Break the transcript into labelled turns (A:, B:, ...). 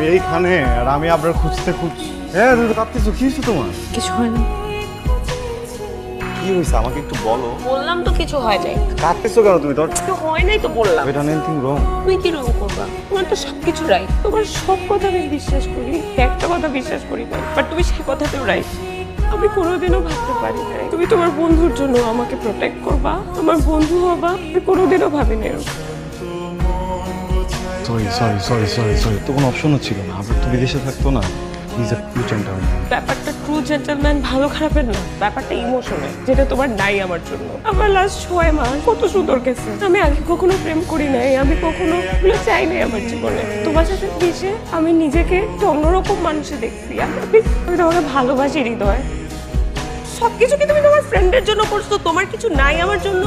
A: এইখানে আর আমি আপনার খুঁজতে খুঁজছি। হ্যাঁ তুমি কাঁদতেছো? কি হয়েছে তোমার?
B: কিছু হয় না।
A: কি হয়েছে? আমাকে একটু বলো।
B: বললাম তো কিছু হয় নাই।
A: কাঁদতেছো কেন তুমি? তোর
B: কিছু হয় নাই তো বললাম।
A: এটা এনিথিং রং।
B: তুমি কি রকম করবা? তোমার তো সব কিছু রাইট তোমার সব কথা আমি বিশ্বাস করি। একটা কথা বিশ্বাস করি না বাট তুমি সেই কথাতেও রাইট আমি কোনোদিনও ভাবতে পারি নাই। তুমি তোমার বন্ধুর জন্য আমাকে প্রোটেক্ট করবা। আমার বন্ধু হবা। আমি কোনোদিনও ভাবি না এরকম।
A: Sorry sorry sorry sorry sorry তো কোনো অপশনও ছিল না। আপনার তো বিদেশে থাকতো না। ইজ এ ট্রু জেন্টলম্যান
B: ব্যাপারটা ট্রু জেন্টলম্যান ভালো খারাপের না। ব্যাপারটা ইমোশনের যেটা তোমার নাই আমার জন্য। আমার লাস্ট ছয় মাস কত সুন্দর গেছে। আমি আগে কখনো প্রেম করি নাই আমি কখনো এগুলো চাই নাই আমার জীবনে। তোমার সাথে মিশে আমি নিজেকে একটা অন্যরকম মানুষে দেখছি। আমি আমি তোমাকে ভালোবাসি হৃদয়। সবকিছু কি তুমি তোমার ফ্রেন্ডের জন্য করছ? তোমার কিছু নাই আমার জন্য?